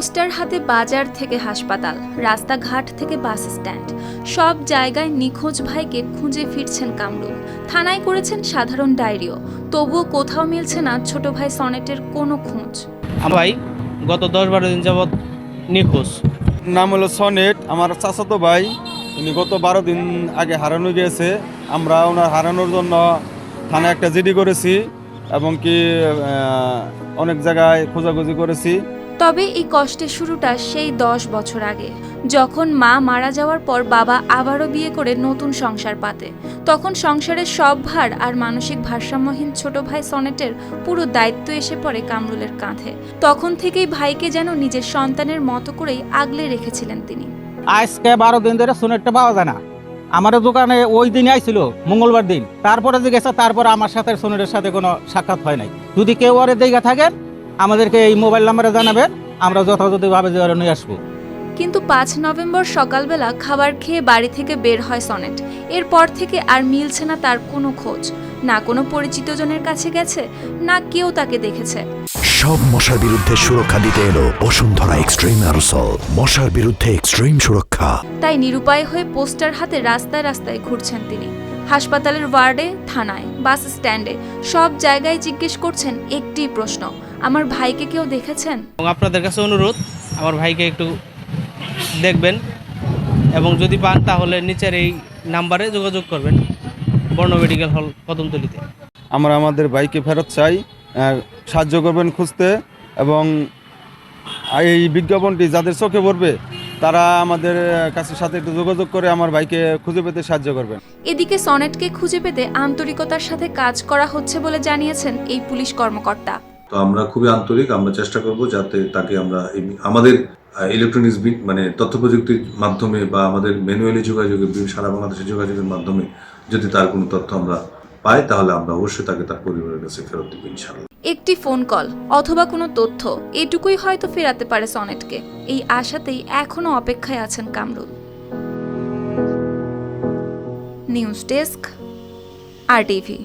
Poster হাতে বাজার থেকে হাসপাতাল রাস্তাঘাট থেকে বাস স্ট্যান্ড। সব জায়গায় নিখোঁজ ভাইকে খুঁজে ফিরছেন কামরুল। থানায় করেছেন সাধারণ ডায়েরিও। তবুও কোথাও মিলছে না ছোট ভাই সনেটের কোনো খোঁজ। ভাই গত দশ বারো দিন যাবৎ নিখোঁজ। নাম হলো সনেট। আমার চাচাতো ভাই উনি গত বারো দিন আগে হারানো গিয়েছে। আমরা ওনার হারানোর জন্য থানায় একটা জিডি করেছি এবং কি অনেক জায়গায় খোঁজাখুঁজি করেছি। তবে এই কষ্টের শুরুটা সেই দশ বছর আগে। যখন মা মারা যাওয়ার পর বাবা আবারও বিয়ে করে নতুন সংসার পাতে। তখন সংসারের সব ভার আর মানসিক ভারসাম্যহীন ছোট ভাই সনেটের পুরো দায়িত্ব এসে পড়ে কামরুলের কাঁধে। তখন থেকেই ভাইকে যেন নিজের সন্তানের মতো করেই আগলে রেখেছিলেন তিনি। আজকে বারো দিন ধরে সোনেটটা পাওয়া যায় না। আমার দোকানে ওই দিনই আইছিল, মঙ্গলবার দিন। তারপরে যে গেছে তারপরে আমার সাথে সোনেটের সাথে কোনো সাক্ষাৎ হয় নাই। যদি কেউ আরে দিকে থাকেন আমাদেরকে এই মোবাইল নাম্বারে জানাবেন আমরা যথাযথভাবে যে নিয়ে আসব। কিন্তু পাঁচ নভেম্বর সকালবেলা খাবার খেয়ে বাড়ি থেকে বের হয় সনেট। এরপর থেকে আর মিলছে না তার কোনো খোঁজ। না কোনো পরিচিতজনের কাছে গেছে না কেউ তাকে দেখেছে। সব মশার বিরুদ্ধে সুরক্ষা দিতে এলো বসুন্ধরা এক্সট্রিম অ্যারোসল। মশার বিরুদ্ধে এক্সট্রিম সুরক্ষা। তাই নিরুপায় হয়ে পোস্টার হাতে রাস্তায় রাস্তায় ঘুরছেন তিনি। হাসপাতালের ওয়ার্ডে থানায় বাস স্ট্যান্ডে সব জায়গায় জিজ্ঞেস করছেন একটি প্রশ্ন। আমার ভাইকে কেউ দেখেছেন? এবং আপনাদের কাছে অনুরোধ আমার ভাইকে একটু দেখবেন এবং যদি পান তাহলে নিচের এই নাম্বারে যোগাযোগ করবেন বর্ণ মেডিকেল হল কদমতলিতে আমরা আমাদের বাইকে ফেরত চাই সাহায্য করবেন খুঁজতে এবং এই বিজ্ঞাপনটি যাদের চোখে পড়বে তারা আমাদের কাছে সাথে একটু যোগাযোগ করে আমার বাইকে খুঁজে পেতে সাহায্য করবেন। এদিকে সনেটকে খুঁজে পেতে আন্তরিকতার সাথে কাজ করা হচ্ছে বলে জানিয়েছেন এই পুলিশ কর্মকর্তা। তো আমরা খুবই আন্তরিক, আমরা চেষ্টা করব যাতে তাকে আমরা আমাদের ইলেকট্রনিক্স মানে তথ্য প্রযুক্তির মাধ্যমে বা আমাদের ম্যানুয়ালি বিভিন্ন সারা বাংলাদেশের যোগাযোগের মাধ্যমে যদি তার কোনো তথ্য আমরা পাই, তাহলে আমরা অবশ্যই তাকে তার পরিবারের কাছে ফেরত দেবো, ইনশাআল্লাহ। একটি ফোন কল অথবা কোনো তথ্য এটুকুই হয়তো ফেরাতে পারে সনেটকে। এই আশাতেই এখনও অপেক্ষায় আছেন Kamrul. News desk, R TV.